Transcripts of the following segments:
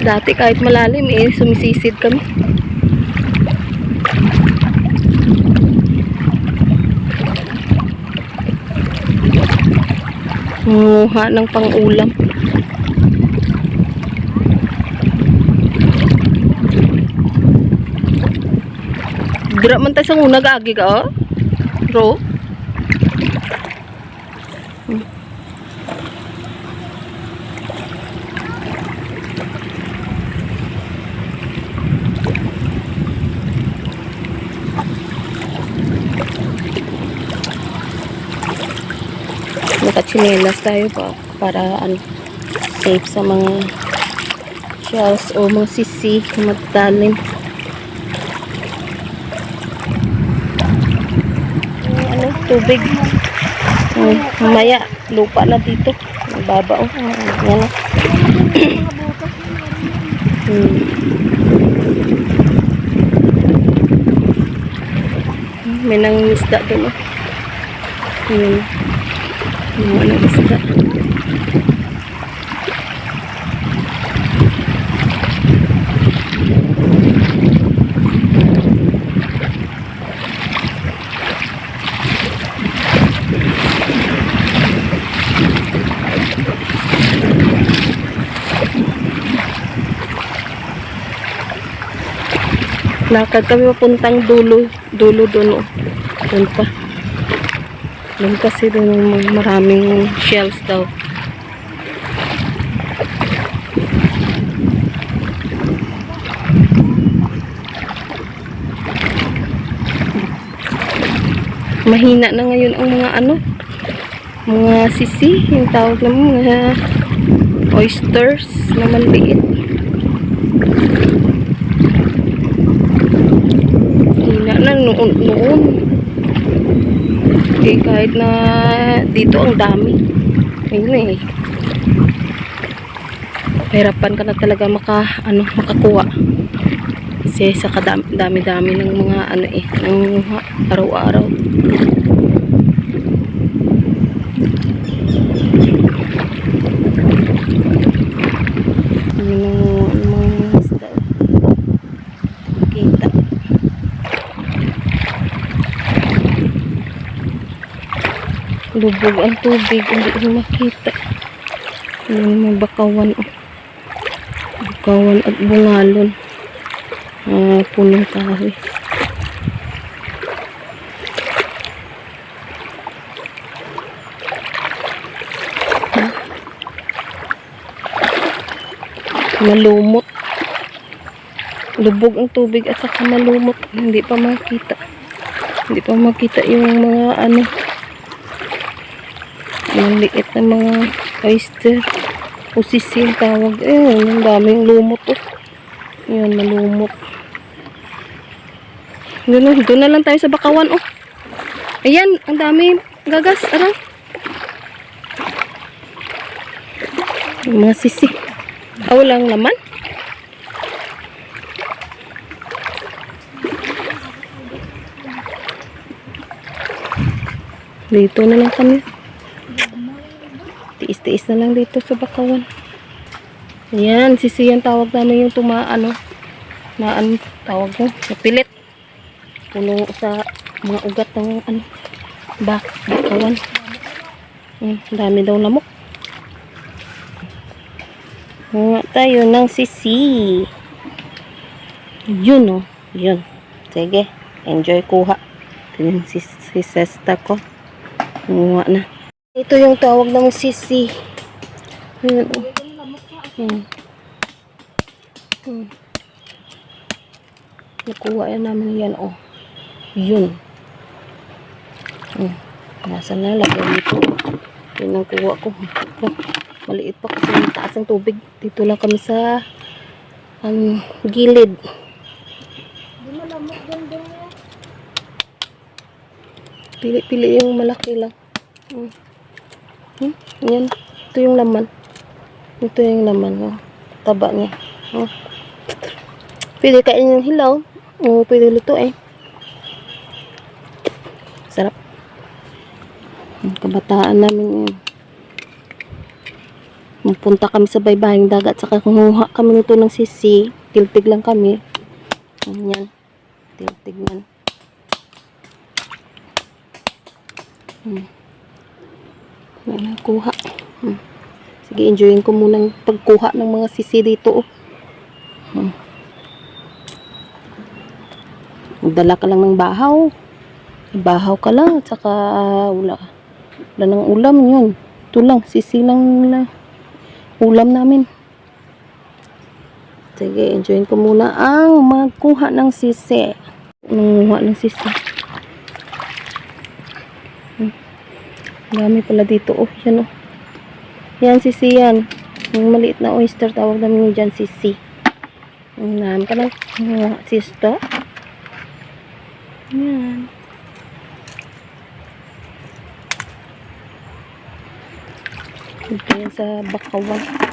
Dati kahit malalim eh, sumisisid kami. Nguha ng pang-ulam. Dira man tayo sa unag agi ka, oh. Ro. Nakachinelas tayo pa para ano, safe sa mga shells o mga sisi na ano, tubig. Um, mamaya, lupa na dito. Mababa oh. Yan oh. Hmm. May nangisda doon oh. Yun. Yung ano isda. Lakad kami papuntang dulo, dulo doon oh. Doon pa. Doon kasi doon maraming shells daw. Mahina na ngayon ang mga ano, mga sisi, yung tawag na mga oysters na maliit. Hina na noon, noon. Eh, kahit na dito ang dami. Ayun eh. Hirapan ka na talaga maka, ano, makakuha. Kasi sa kadami- dami-dami ng mga ano eh, ng araw-araw. Yun ang mga isda. Kita. Lubog ang tubig, hindi ko makita. Yung mga bakawan. oh. Bakawan at bungalon. Ah, punong kahoy. Ah. Malumot. Lubog ang tubig at saka malumot. Hindi pa makita. Hindi pa makita yung mga ano yung liit na mga oyster. O sisil tawag. Eh ang daming lumot oh. yun malumot. Doon, doon na lang tayo sa bakawan oh. Ayan ang dami gagas aray yung mga sisi ah walang laman? Dito na lang kami tiis-tiis na lang dito sa bakawan. Yan, sisi yan tawag namin yung tuma, ano, na ano, tawag mo, napilit. Puno sa mga ugat ng, ano, bak, bakawan. Yan, dami daw lamok. Nga tayo ng sisi. Yun, oh. Yun. Sige, enjoy kuha. Ito yung sis, sisesta ko. Nga na. Ito yung tawag ng sisi. Ayan, oh. Hmm. Hmm. Nakuha yan namin yan, oh. Yun. Hmm. Nasa na, lagyan dito. Yun ang kuha ko. Oh, maliit pa kasi mataas ang tubig. Dito lang kami sa ang gilid. Pili-pili yung malaki lang. Hmm. Hmm? Yan. Ito yung laman. Ito yung laman. Oh. Taba niya. Oh. Pwede kain yung hilaw. O pwede luto eh. Sarap. Kabataan namin yun. Pumunta kami sa baybaying dagat. Saka kumuha kami nito ng sisi. Tiltig lang kami. Ganyan. Tiltig man. Hmm. Yan, kuha. Hmm. Sige, enjoyin ko muna ang pagkuha ng mga sisi dito. Oh. Hmm. Magdala ka lang ng bahaw. Bahaw ka lang. At saka wala. Wala ng ulam yun. Ito lang. Sisi lang na ulam namin. Sige, enjoyin ko muna ang magkuha ng sisi. Nanguha ng sisi. Dami pala dito. Oh, yan oh. Yan, sisi yan. Yung maliit na oyster, tawag namin dyan, sisi. Unahan ka ng mga sister. Yan. Ito yan sa bakawan.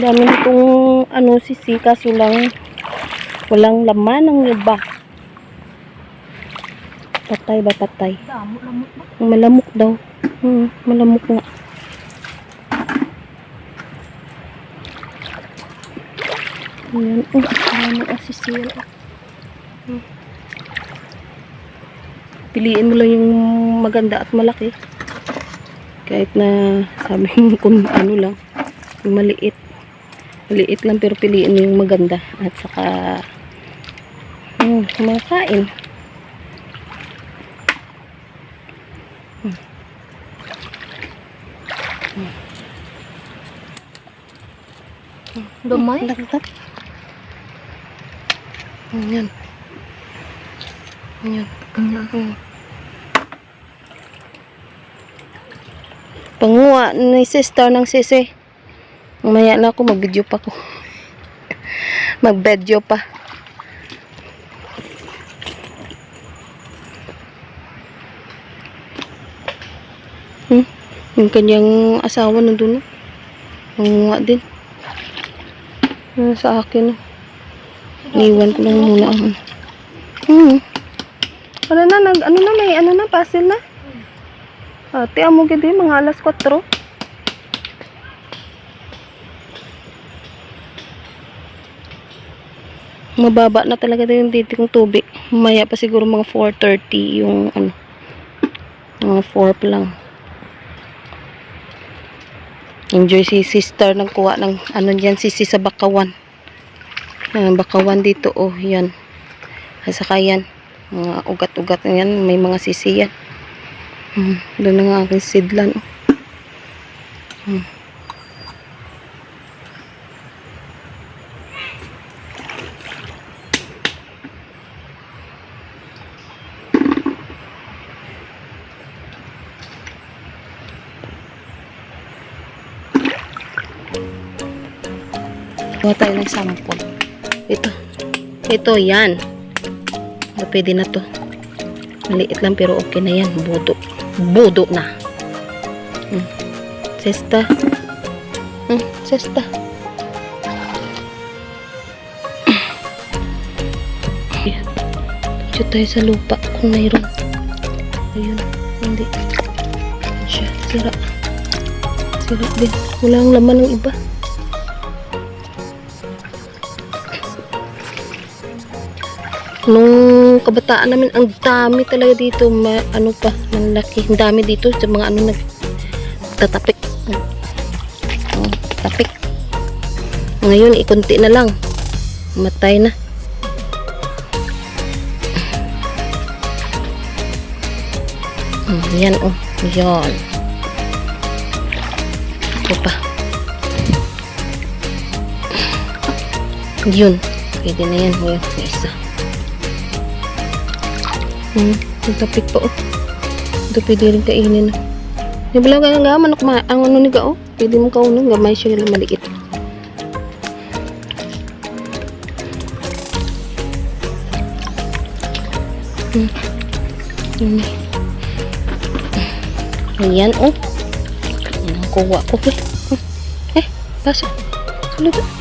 Dami nitong ano sisi kaso lang walang laman ng iba. Patay ba patay? Malamok daw. Hmm, malamok nga. Ayan. Oh, ano. Hmm. Piliin mo lang yung maganda at malaki. Kahit na sabi mo kung ano lang. Yung maliit. Maliit lang pero piliin mo yung maganda. At saka hmm, kumakain. Damay? Lagdag. Ayan. Ayan. Hmm. Panguha ni sister ng sisi. Mamaya na ako, mag-video pa ko. Mag-video pa. Hmm? Yung kanyang asawa nandun. no? Nanguha din. Ano sa akin. Niwan ko lang muna ang ano. Hmm. Ano na, nag, ano na, may ano na, puzzle na. Ate, amo gid eh, mga alas 4. Mababa na talaga din yung dito kong tubig. Maya pa siguro mga 4.30 yung ano. Mga 4 pa lang. Enjoy si sister nagkuha ng ano dyan, sisi sa bakawan. Yan, bakawan dito, oh, yan. At saka yan, mga ugat-ugat yan, may mga sisi yan. Hmm, doon na nga aking sidlan, oh. Hmm. Sample. Ito. Ito, yan. Ah, Pwede na to. Maliit lang pero okay na yan. Budo. Budo na. Hmm. Sesta. Hmm, sesta. Ayan. Diyo tayo sa lupa kung mayroon. Ayun. Hindi. Ayan siya. Sira. Sira din. Walang laman ng iba. Nung kabataan namin, ang dami talaga dito. Ma, ano pa, ang laki. Ang dami dito sa mga ano nag tatapik. Oh, tapik. Ngayon, ikunti na lang. Matay na. Hmm, yan oh. Yan. Ito pa. Yun. Pwede na yan. May isa. Hmm, nagtapik pa oh. Ito pwede rin kainin. Di ba lang nga manok ma ang ano ni oh. Pwede mo kaunin gamay siya lang maliit. Hmm. Hmm. Ayan oh. Ayan ang kuha ko eh. Hmm. Eh, basa. Sulod.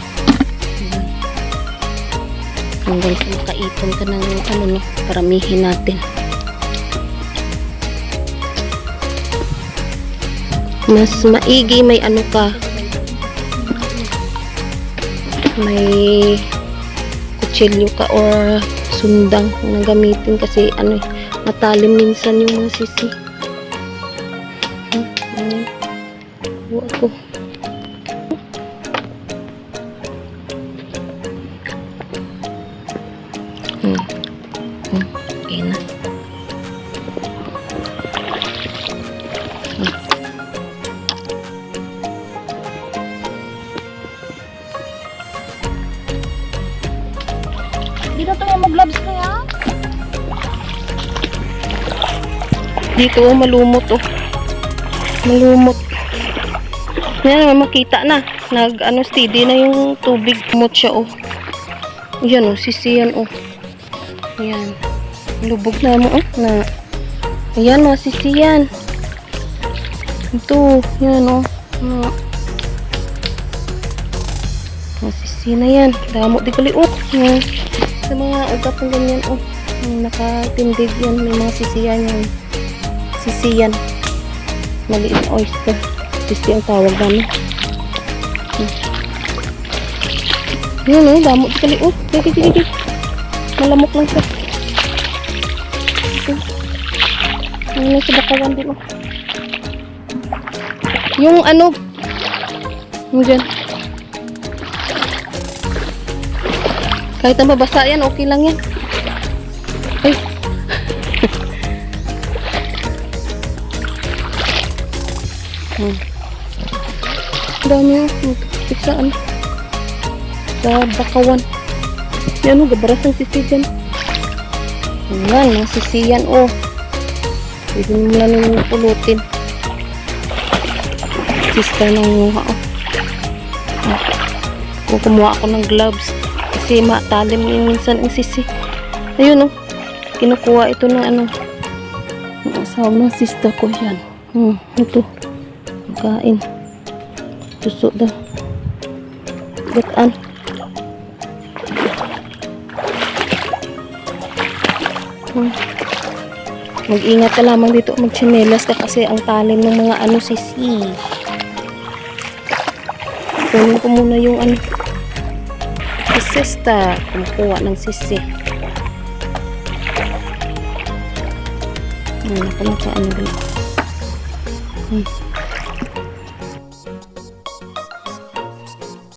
Hanggang sa makaipon ka ng ano no, paramihin natin. Mas maigi may ano ka. May kutsilyo ka or sundang na gamitin kasi ano eh, matalim minsan yung mga sisi. Hmm. Hmm. Na. Dito to mag-gloves kaya? Dito oh, malumot oh. Malumot. Yan, makita na. Nag ano steady na yung tubig. Lumot siya oh. Yan oh, sisi yan oh. Yan. Lubog na mo oh. Na. Ayan mga sisi yan. Ito. Yan oh. Na. Mga sisi na yan. Damo di kali oh. Yan. Sa mga ugat ng ganyan oh. Nakatindig yan. May mga sisiyan yan sisiyan. Maliit na oyster. Sisi ang tawag namin. Hmm. Yun oh, damo di kali. Oh, sige, sige, sige. Malamok lang siya. Ano sa bakawan din. Yung ano, yung dyan. Kahit na mabasa yan, okay lang yan. Ay, Hmm. Dami oh. Piksaan. Sa bakawan. Yan oh, gabaras ng sisi dyan. Ayan, mga sisiyan oh. Pwede mo lang yung pulutin. Sista ng muha oh. Ah. Kung kumuha ako ng gloves. Kasi matalim yung minsan ang sisi. Ayun oh. Kinukuha ito ng ano. Ang asawa ng sista ko yan. Hmm, ito kain suso daw gataan hmm. mag-ingat ka lamang dito magchinelas ka kasi ang talim ng mga ano sisi kunin ko muna yung ano si sista kumukuha ng sisi hmm, ako naka ano dito hmm.